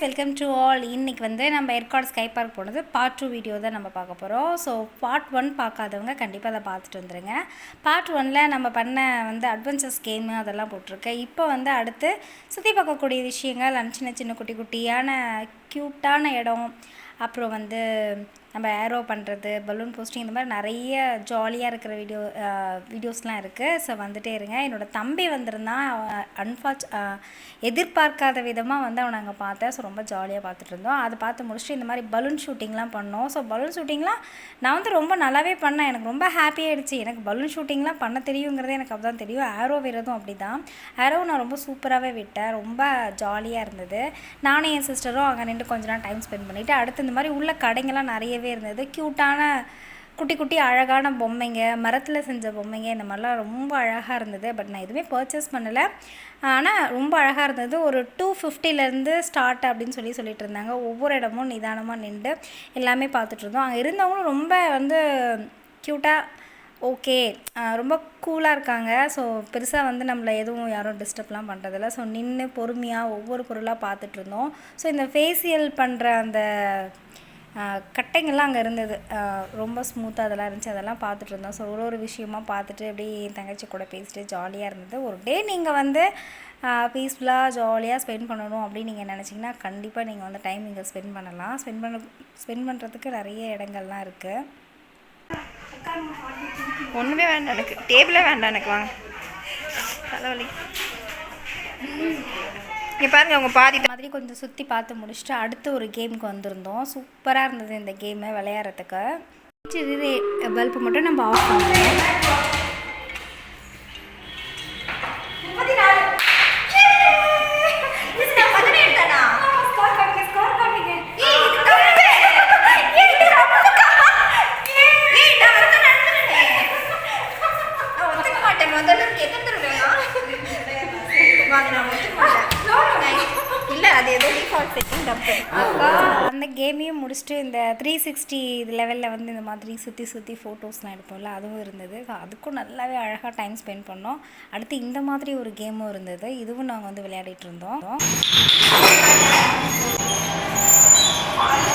Welcome to all இன்றைக்கி வந்து நம்ம ஏற்காடு ஸ்கை பார்க் போனது பார்ட் டூ வீடியோ தான் நம்ம பார்க்க போகிறோம் ஸோ பார்ட் ஒன் பார்க்காதவங்க கண்டிப்பாக அதை பார்த்துட்டு வந்துடுங்க பார்ட் ஒனில் நம்ம பண்ண வந்து அட்வென்ச்சர்ஸ் கேமு அதெல்லாம் போட்டிருக்கேன் இப்போ வந்து அடுத்து சுற்றி பார்க்கக்கூடிய விஷயங்கள் சின்ன சின்ன குட்டி குட்டியான க்யூட்டான இடம். அப்புறம் வந்து நம்ம ஏரோ பண்ணுறது பலூன் போஸ்டிங் இந்த மாதிரி நிறைய ஜாலியாக இருக்கிற வீடியோ வீடியோஸ்லாம் இருக்குது ஸோ வந்துட்டே இருங்க. என்னோட தம்பி வந்திருந்தான் அன்ஃபார்ச் எதிர்பார்க்காத விதமாக வந்து அவனை அங்கே பார்த்தேன். ஸோ ரொம்ப ஜாலியாக பார்த்துட்டு இருந்தோம். அதை பார்த்து முடிச்சுட்டு இந்த மாதிரி பலூன் ஷூட்டிங்லாம் பண்ணோம். ஸோ பலூன் ஷூட்டிங்லாம் நான் வந்து ரொம்ப நல்லாவே பண்ணேன். எனக்கு ரொம்ப ஹாப்பியாகிடுச்சு எனக்கு பலூன் ஷூட்டிங்லாம் பண்ண தெரியுங்கிறதே எனக்கு அப்பதான் தெரியும். ஆரோ விரதும் அப்படி தான் ஆரோ நான் ரொம்ப சூப்பராகவே விட்டேன். ரொம்ப ஜாலியாக இருந்தது. நானும் என் சிஸ்டரும் அங்கே நின்று கொஞ்ச நேரம் டைம் ஸ்பெண்ட் பண்ணிவிட்டு அடுத்து இந்த மாதிரி உள்ள கடைங்கெல்லாம் நிறையவே இருந்தது. க்யூட்டான குட்டி குட்டி அழகான பொம்மைங்க மரத்தில் செஞ்ச பொம்மைங்க இந்த மாதிரிலாம் ரொம்ப அழகாக இருந்தது. பட் நான் எதுவுமே பர்ச்சேஸ் பண்ணலை. ஆனால் ரொம்ப அழகாக இருந்தது. ஒரு டூ ஃபிஃப்டிலேருந்து ஸ்டார்ட் அப்படின்னு சொல்லி சொல்லிட்டு இருந்தாங்க. ஒவ்வொரு இடமும் நிதானமாக நின்று எல்லாமே பார்த்துட்டு இருந்தோம். அங்கே இருந்தவங்களும் ரொம்ப வந்து க்யூட்டாக ஓகே ரொம்ப கூலாக இருக்காங்க. ஸோ பெருசாக வந்து நம்மளை எதுவும் யாரும் டிஸ்டர்ப்லாம் பண்ணுறதில்ல ஸோ நின்று பொறுமையாக ஒவ்வொரு பொருளாக பார்த்துட்ருந்தோம் ஸோ இந்த ஃபேஷியல் பண்ணுற அந்த கட்டைங்கள்லாம் அங்கே இருந்தது. ரொம்ப ஸ்மூத்தாக அதெல்லாம் இருந்துச்சு. அதெல்லாம் பார்த்துட்டு இருந்தோம். ஸோ ஒரு ஒரு விஷயமா பார்த்துட்டு அப்படியே என் தங்கச்சி கூட பேசிட்டு ஜாலியாக இருந்தது. ஒரு டே நீங்கள் வந்து பீஸ்ஃபுல்லாக ஜாலியாக ஸ்பெண்ட் பண்ணணும் அப்படின்னு நீங்கள் நினச்சிங்கன்னா கண்டிப்பாக நீங்கள் வந்து டைம் இங்கே ஸ்பெண்ட் பண்ணலாம். ஸ்பெண்ட் பண்ண ஸ்பெண்ட் பண்ணுறதுக்கு நிறைய இடங்கள்லாம் இருக்குது ஒன்றுமே வேண்டாம் எனக்கு. டேபிளே வேண்டாம் எனக்கு. வாங்க. தலைவலி. இங்கே பாருங்க அவங்க பாதி மாதிரி கொஞ்சம் சுற்றி பார்த்து முடிச்சுட்டு அடுத்து ஒரு கேமுக்கு வந்திருந்தோம். சூப்பராக இருந்தது இந்த கேமு விளையாடுறதுக்கு. சரி பல்பு மட்டும் நம்ம ஆஃப் பண்ணுவோம் த்ரீ சிக்ஸ்டி லெவலில் வந்து இந்த மாதிரி சுற்றி சுற்றி ஃபோட்டோஸ்லாம் எடுப்போம்ல அதுவும் இருந்தது. அதுக்கும் நல்லாவே அழகாக டைம் ஸ்பெண்ட் பண்ணோம். அடுத்து இந்த மாதிரி ஒரு கேமும் இருந்தது. இதுவும் நாங்கள் வந்து விளையாடிட்டு இருந்தோம். அவங்க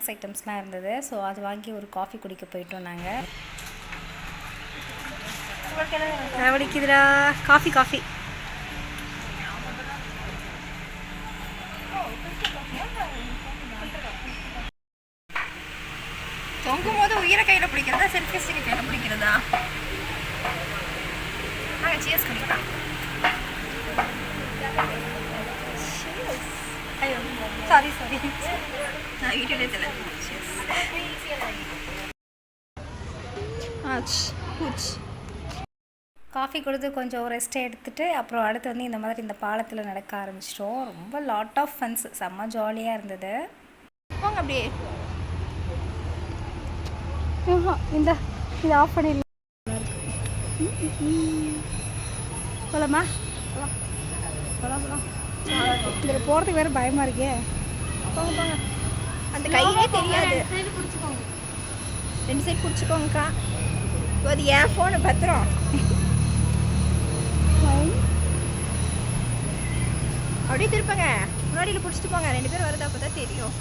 ஸ்நாக்ஸ் ஐட்டம்ஸ்லாம் இருந்தது. ஸோ அது வாங்கி ஒரு காஃபி குடிக்க போயிட்டோம் நாங்கள் வலிக்குதுடா காஃபி காஃபி தொங்கும் போது உயிரை கையில் பிடிக்கிறதா செல்ஃபி ஸ்டிக்கை கையில் பிடிக்கிறதா? நாங்கள் சியர்ஸ் குடிக்கலாம். ஐயோ சாரி சாரி காஃபி கொடுத்து கொஞ்சம் ரெஸ்ட் எடுத்துட்டு அப்புறம் அடுத்து வந்து இந்த மாதிரி இந்த பாலத்தில் நடக்க ஆரம்பிச்சிட்டோம். ரொம்ப லாட் ஆஃப் ஃபன்ஸ் செம்ம ஜாலியாக இருந்தது. போங்க அப்படியே. இந்த இது ஆஃப் பண்ணிடலாம். போலாமா? போலாம் போலாம் இதில் போகிறதுக்கு வேறு பயமாக இருக்கே. போங்க போங்க. அந்த கையே தெரியாது. ரெண்டு சைடு பிடிச்சிக்கோங்கக்கா. அது என் ஃபோனு பத்திரம். அப்படியே திருப்பங்க. முன்னாடியில் பிடிச்சிட்டு போங்க. ரெண்டு பேரும் வருது அப்போ தான் தெரியும்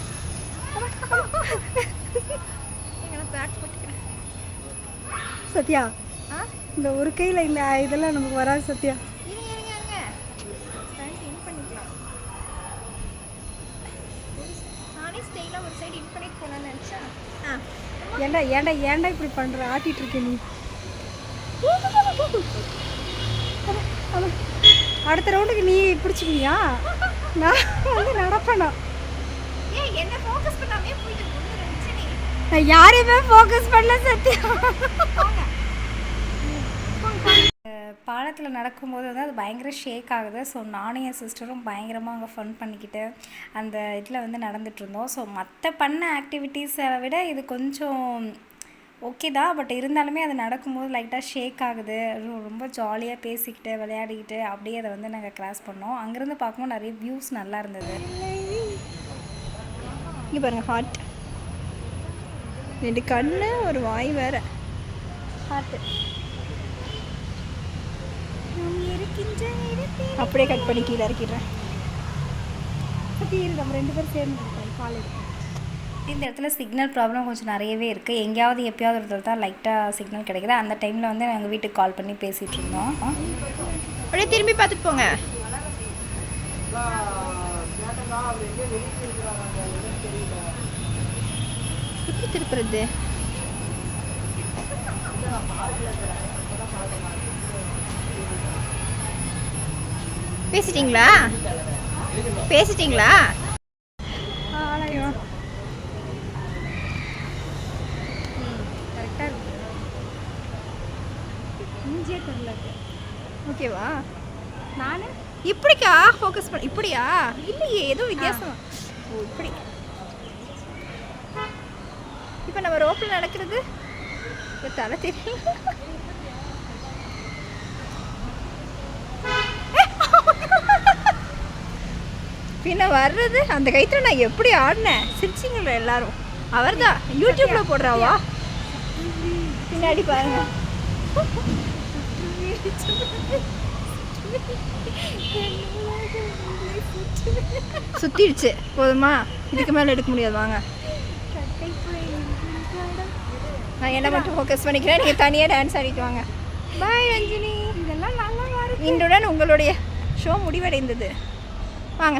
பேக் போட்டுக்கிறேன். சத்யா ஆ? இந்த ஒரு கையில் இந்த இதெல்லாம் நமக்கு வராது சத்யா இருங்க இருங்க இருங்க Front in பண்ணி எடுக்கலாம் நானே ஸ்டைலாக ஒரு சைடு ஏன்டா ஏன்டா ஏன்டா இப்படி பண்ணுற ஆட்டிட்டு இருக்க நீ. அடுத்த ரவுண்டுக்கு நீ பிடிச்சிக்கியா நான் வந்து நடப்பேனா? நான் யாரையுமே ஃபோக்கஸ் பண்ணல சத்தியம் பாலத்தில் நடக்கும்போது வந்து அது பயங்கர ஷேக் ஆகுது. ஸோ நானும் என் சிஸ்டரும் பயங்கரமாக அங்கே ஃபன் பண்ணிக்கிட்டு அந்த இதில் வந்து நடந்துட்டு இருந்தோம். ஸோ மற்ற பண்ண ஆக்டிவிட்டீஸை விட இது கொஞ்சம் ஓகே தான். பட் இருந்தாலுமே அது நடக்கும்போது லைட்டாக ஷேக் ஆகுது. ரொம்ப ஜாலியாக பேசிக்கிட்டு விளையாடிக்கிட்டு அப்படியே அதை வந்து நாங்கள் கிராஸ் பண்ணோம். அங்கேருந்து பார்க்கும்போது நிறைய வியூஸ் நல்லா இருந்தது. இங்கே பாருங்க ஹார்ட் ரெண்டு கண்ணு ஒரு வாய் வேற. ஹார்ட் அப்படியே கட் பண்ணி கீழே இறக்கிடுறேன். நம்ம ரெண்டு பேரும் சேர்ந்து காலேஜ் இந்த இடத்துல சிக்னல் ப்ராப்ளம் கொஞ்சம் நிறையவே இருக்குது எங்கேயாவது எப்பயாவது இடத்துல தான் லைட்டாக சிக்னல் கிடைக்குது. அந்த டைமில் வந்து நாங்கள் வீட்டுக்கு கால் பண்ணி பேசிகிட்டு இருந்தோம். அப்படியே திரும்பி பார்த்துட்டு போங்க. எப்படி திருப்புறது? பேசிட்டீங்களா? பேசிட்டீங்களா? கரெக்டாக ஓகேவா? நான்? இப்படிக்கா? ஃபோக்கஸ் பண்ண இப்படியா? இல்லையே ஏதோ வித்தியாசம்? ஓ இப்படி. இப்போ நம்ம ரோப்பில் நடக்கிறது? இப்போ தலை தெரியும் பின்ன வர்றது? அந்த கைத்துல நான் எப்படி ஆடினேன்? சிரிச்சிங்களா எல்லாரும். அவர்தான். யூடியூப்ல போடுறாவா? பின்னாடி பாருங்க. சுத்திடுச்சு. போதுமா? இதுக்கு மேலே எடுக்க முடியாது. வாங்க. நான் என்ன மட்டும் ஃபோக்கஸ் பண்ணிக்கிறேன்? நீங்கள் தனியாக டான்ஸ் ஆடிட்டு வாங்க. பாய் ரஞ்சினி. இதெல்லாம் நல்லா இன்றுடன் உங்களுடைய ஷோ முடிவடைந்தது. வாங்க.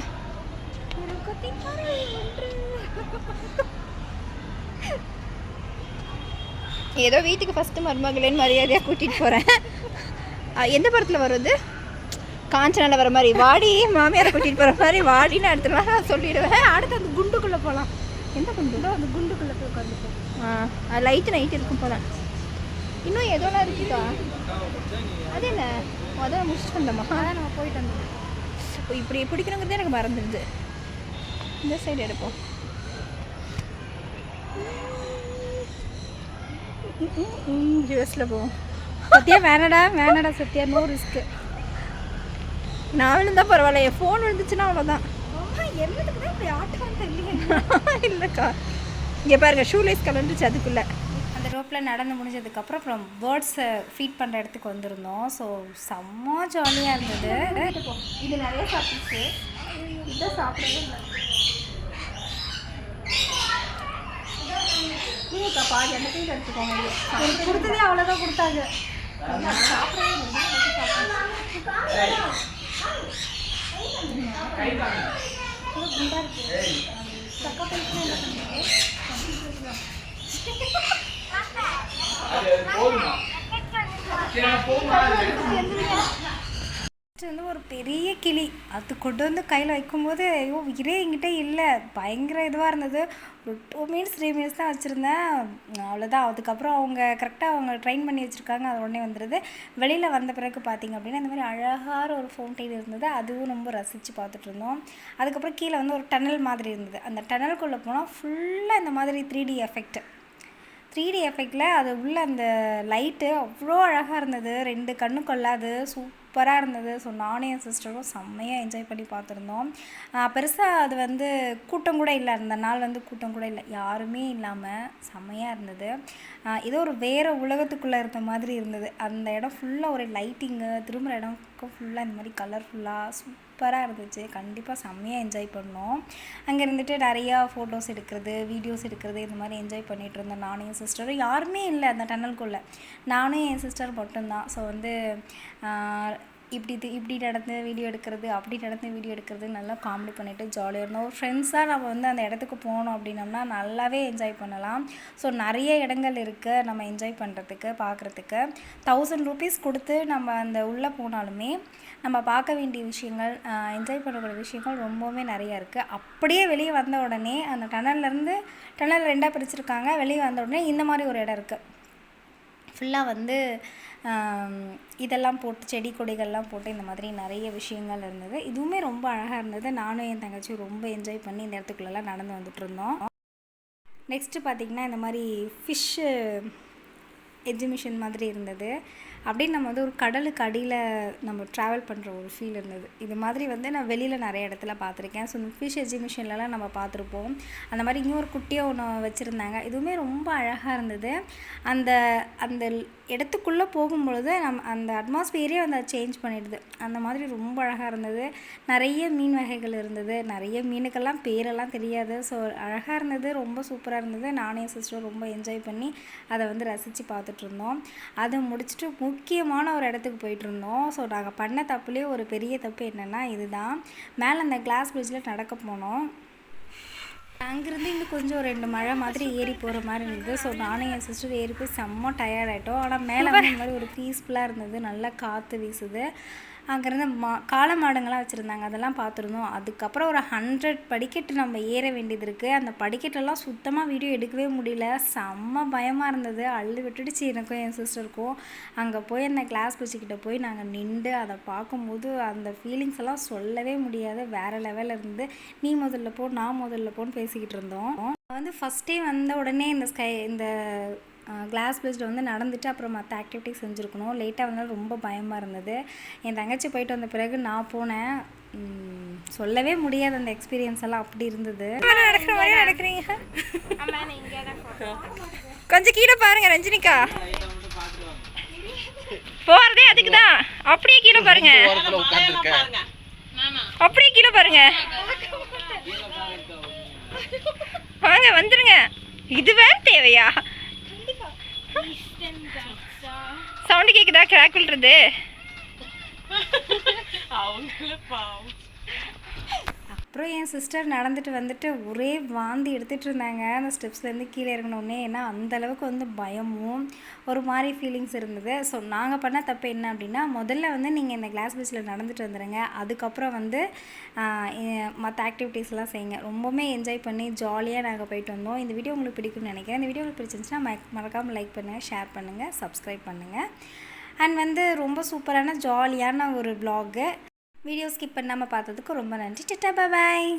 ஏதோ வீட்டுக்கு ஃபஸ்ட்டு மருமகளேன்னு மரியாதையாக கூட்டிகிட்டு போகிறேன் எந்த படத்தில் வருது காஞ்சனால வர மாதிரி. வாடி மாமியாரை கூட்டிகிட்டு போகிற மாதிரி. வாடின்னு அடுத்த நாள் நான் சொல்லிடுவேன். அடுத்து அந்த குண்டுக்குள்ளே போகலாம் எந்த குண்டு? அந்த குண்டுக்குள்ளே போய் உட்காந்துப்போம் ஆ லைட்டு நைட் இருக்கும் போல. இன்னும் எதோலாம் இருக்குதா? அது என்ன? அதான் முடிச்சுட்டு வந்தோமா? அதான் நம்ம போயிட்டு வந்தோம். இப்போ இப்படி பிடிக்கணுங்கிறதே எனக்கு மறந்துடுது. இந்த சைடு எடுப்போம். ரிவர்ஸில் போவோம். சத்தியா வேணடா வேணடா சத்தியா நோ ரிஸ்க்கு நான் விழுந்தா பரவாயில்ல என் ஃபோன் விழுந்துச்சுன்னா அவ்வளோதான் இல்லைக்கா. இங்கே பாருங்க ஷூலேஸ் கலந்துச்சு அதுக்குள்ளே. அந்த ரோப்பில் நடந்து முடிஞ்சதுக்கப்புறம் அப்புறம் பேர்ட்ஸை ஃபீட் பண்ணுற இடத்துக்கு வந்திருந்தோம். ஸோ செம்ம ஜாலியாக இருந்தது. இது நிறைய சாப்பிட்டுச்சு. இதான் சாப்பிடவே இல்லை நீங்கக்கா பாதி அந்த எடுத்துக்கோங்க இது. எனக்கு கொடுத்ததே அவ்வளோதான் கொடுத்தாங்க வந்து ஒரு பெரிய கிளி. அது கொண்டு வந்து கையில் வைக்கும்போது ஐயோ உயிரே என்கிட்ட இல்லை. பயங்கர இதுவாக இருந்தது. ஒரு டூ மினிட்ஸ் த்ரீ மினிட்ஸ் தான் வச்சுருந்தேன். அவ்வளோதான் அதுக்கப்புறம் அவங்க கரெக்டாக அவங்க ட்ரைன் பண்ணி வச்சுருக்காங்க. அது உடனே வந்துடுது வெளியில் வந்த பிறகு பார்த்திங்க அப்படின்னா இந்த மாதிரி அழகான ஒரு ஃபவுண்டைன் இருந்தது. அதுவும் ரொம்ப ரசித்து பார்த்துட்டு இருந்தோம். அதுக்கப்புறம் கீழே வந்து ஒரு டனல் மாதிரி இருந்தது. அந்த டனலுக்குள்ளே போனால் ஃபுல்லாக இந்த மாதிரி three D effect three D எஃபெக்டில் அது உள்ள அந்த லைட்டு அவ்வளோ அழகாக இருந்தது. ரெண்டு கண்ணு கொள்ளாது சூப்பராக இருந்தது. ஸோ நானும் என் சிஸ்டரும் செம்மையாக என்ஜாய் பண்ணி பார்த்துருந்தோம். பெருசாக அது வந்து கூட்டம் கூட இல்லை. அந்த நாள் வந்து கூட்டம் கூட இல்லை. யாருமே இல்லாமல் செம்மையாக இருந்தது. ஏதோ ஒரு வேறு உலகத்துக்குள்ளே இருந்த மாதிரி இருந்தது. அந்த இடம் ஃபுல்லாக ஒரு லைட்டிங்கு திரும்புகிற இடம் ஃபுல்லாக இந்த மாதிரி கலர்ஃபுல்லாக சூப்பராக இருந்துச்சு. கண்டிப்பாக செம்மையாக என்ஜாய் பண்ணோம். அங்கே இருந்துட்டு நிறையா ஃபோட்டோஸ் எடுக்கிறது வீடியோஸ் எடுக்கிறது இந்த மாதிரி என்ஜாய் பண்ணிகிட்டு இருந்தோம் நானும் என் சிஸ்டரும் யாருமே இல்லை அந்த டன்னலுக்குள்ளே நானும் என் சிஸ்டர் மட்டும்தான். ஸோ வந்து இப்படி இது இப்படி நடந்து வீடியோ எடுக்கிறது அப்படி நடந்து வீடியோ எடுக்கிறது நல்லா காமெடி பண்ணிவிட்டு ஜாலியாக இருந்தோம். ஒரு ஃப்ரெண்ட்ஸாக நம்ம வந்து அந்த இடத்துக்கு போனோம் அப்படின்னம்னா நல்லாவே என்ஜாய் பண்ணலாம். ஸோ நிறைய இடங்கள் இருக்குது நம்ம என்ஜாய் பண்ணுறதுக்கு பார்க்குறதுக்கு தௌசண்ட் ருபீஸ் கொடுத்து நம்ம அந்த உள்ளே போனாலுமே நம்ம பார்க்க வேண்டிய விஷயங்கள் என்ஜாய் பண்ணக்கூடிய விஷயங்கள் ரொம்பவுமே நிறையா இருக்குது அப்படியே வெளியே வந்த உடனே அந்த டனல்லேருந்து டனல் ரெண்டாக பிரிச்சிருக்காங்க. வெளியே வந்த உடனே இந்த மாதிரி ஒரு இடம் இருக்குது ஃபுல்லாக வந்து இதெல்லாம் போட்டு செடி கொடிகள்லாம் போட்டு இந்த மாதிரி நிறைய விஷயங்கள் இருந்தது. இதுவுமே ரொம்ப அழகாக இருந்தது. நானும் என் தங்கச்சியும் ரொம்ப என்ஜாய் பண்ணி இந்த இடத்துக்குள்ளெல்லாம் நடந்து வந்துட்டு இருந்தோம். நெக்ஸ்ட்டு பார்த்திங்கன்னா இந்த மாதிரி ஃபிஷ்ஷு எக்ஸிபிஷன் மாதிரி இருந்தது. அப்படியே நம்ம வந்து ஒரு கடலுக்கு அடியில் நம்ம ட்ராவல் பண்ணுற ஒரு ஃபீல் இருந்தது. இது மாதிரி வந்து நான் வெளியில் நிறைய இடத்துல பார்த்துருக்கேன். ஸோ இந்த ஃபிஷ் எக்ஸிபிஷன்லலாம் நம்ம பார்த்துருப்போம். அந்த மாதிரி இன்னும் ஒரு குட்டியாக ஒன்று வச்சுருந்தாங்க. இதுவுமே ரொம்ப அழகாக இருந்தது. அந்த அந்த இடத்துக்குள்ளே போகும்பொழுது நம்ம அந்த அட்மாஸ்பியரே வந்து சேஞ்ச் பண்ணிடுது. அந்த மாதிரி ரொம்ப அழகாக இருந்தது. நிறைய மீன் வகைகள் இருந்தது. நிறைய மீனுக்கெல்லாம் பேரெல்லாம் தெரியாது. ஸோ அழகாக இருந்தது. ரொம்ப சூப்பராக இருந்தது. நானே என் சிஸ்டர் ரொம்ப என்ஜாய் பண்ணி அதை வந்து ரசித்து பார்த்துட்ருந்தோம் அதை முடிச்சுட்டு முக்கியமான ஒரு இடத்துக்கு போயிட்டு இருந்தோம் ஸோ நாங்கள் பண்ண தப்புலேயே ஒரு பெரிய தப்பு என்னென்னா இதுதான். மேலே அந்த கிளாஸ் பிரிட்ஜில் நடக்க போனோம். அங்கேருந்து இன்னும் கொஞ்சம் ரெண்டு மழை மாதிரி ஏறி போகிற மாதிரி இருந்தது. ஸோ நானும் என் சிஸ்டர் ஏறி போய் செம்ம டயர்டாயிட்டோம் ஆனால் மேலே மாதிரி ஒரு பீஸ்ஃபுல்லாக இருந்தது. நல்லா காற்று வீசுது. அங்கேருந்து மா காளை மாடுங்கள்லாம் வச்சுருந்தாங்க. அதெல்லாம் பார்த்துருந்தோம். அதுக்கப்புறம் ஒரு ஹண்ட்ரட் படிக்கட்டு நம்ம ஏற வேண்டியது இருக்குது அந்த படிக்கட்டெல்லாம் சுத்தமாக வீடியோ எடுக்கவே முடியல. செம்ம பயமாக இருந்தது. அள்ளு விட்டுடுச்சு எனக்கும் என் சிஸ்டருக்கும் அங்கே போய் அந்த கிளாஸ் பிடிச்சிக்கிட்ட போய் நாங்கள் நின்று அதை பார்க்கும்போது அந்த ஃபீலிங்ஸ் எல்லாம் சொல்லவே முடியாது. வேறு லெவலில் இருந்து நீ முதல்ல போ நான் முதல்ல போன்னு பேசிக்கிட்டு இருந்தோம். வந்து ஃபஸ்ட்டே வந்த உடனே இந்த ஸ்கை இந்த கிளாஸ் பிரிட்ஜில் வந்து நடந்துட்டு அப்புறம் மற்ற ஆக்டிவிட்டிஸ் செஞ்சுருக்கணும். லேட்டாக வந்தாலும் ரொம்ப பயமாக இருந்தது. என் தங்கச்சி போயிட்டு வந்த பிறகு நான் போனேன். சொல்லவே முடியாது அந்த எக்ஸ்பீரியன்ஸ் எல்லாம் அப்படி இருந்தது. நடக்கிற மாதிரி நடக்கிறீங்க? கொஞ்சம் கீழே பாருங்க ரஞ்சினிகா போறதே அதுக்கு தான் அப்படியே கீழே பாருங்க. அப்படியே கீழே பாருங்க. வாங்க வந்துருங்க. இது வேற தேவையா? சவுண்டு கேக்குதா? கிராக் விழுறது அப்புறம் என் சிஸ்டர் நடந்துட்டு வந்துட்டு ஒரே வாந்தி எடுத்துகிட்டு இருந்தாங்க. அந்த ஸ்டெப்ஸ்லேருந்து கீழே இறங்கணுன்னே ஏன்னா அந்தளவுக்கு வந்து பயமும் ஒரு மாதிரி ஃபீலிங்ஸ் இருந்தது. ஸோ நாங்கள் பண்ண தப்பு என்ன அப்படின்னா முதல்ல வந்து நீங்கள் இந்த கிளாஸ் பீச்சில் நடந்துட்டு வந்துடுங்க அதுக்கப்புறம் வந்து மற்ற ஆக்டிவிட்டீஸ்லாம் செய்யுங்க. ரொம்பவுமே என்ஜாய் பண்ணி ஜாலியாக நாங்கள் போயிட்டு வந்தோம். இந்த வீடியோ உங்களுக்கு பிடிக்கும்னு நினைக்கிறேன். இந்த வீடியோ உங்களுக்கு பிடிச்சிருந்துச்சுன்னா மறக்காமல் லைக் பண்ணுங்கள் ஷேர் பண்ணுங்கள் சப்ஸ்கிரைப் பண்ணுங்கள் அண்ட் வந்து ரொம்ப சூப்பரான ஜாலியான ஒரு ப்ளாகு வீடியோ ஸ்கிப் பண்ணாமல் பார்த்ததுக்கு ரொம்ப நன்றி. டிட்டா பாய்.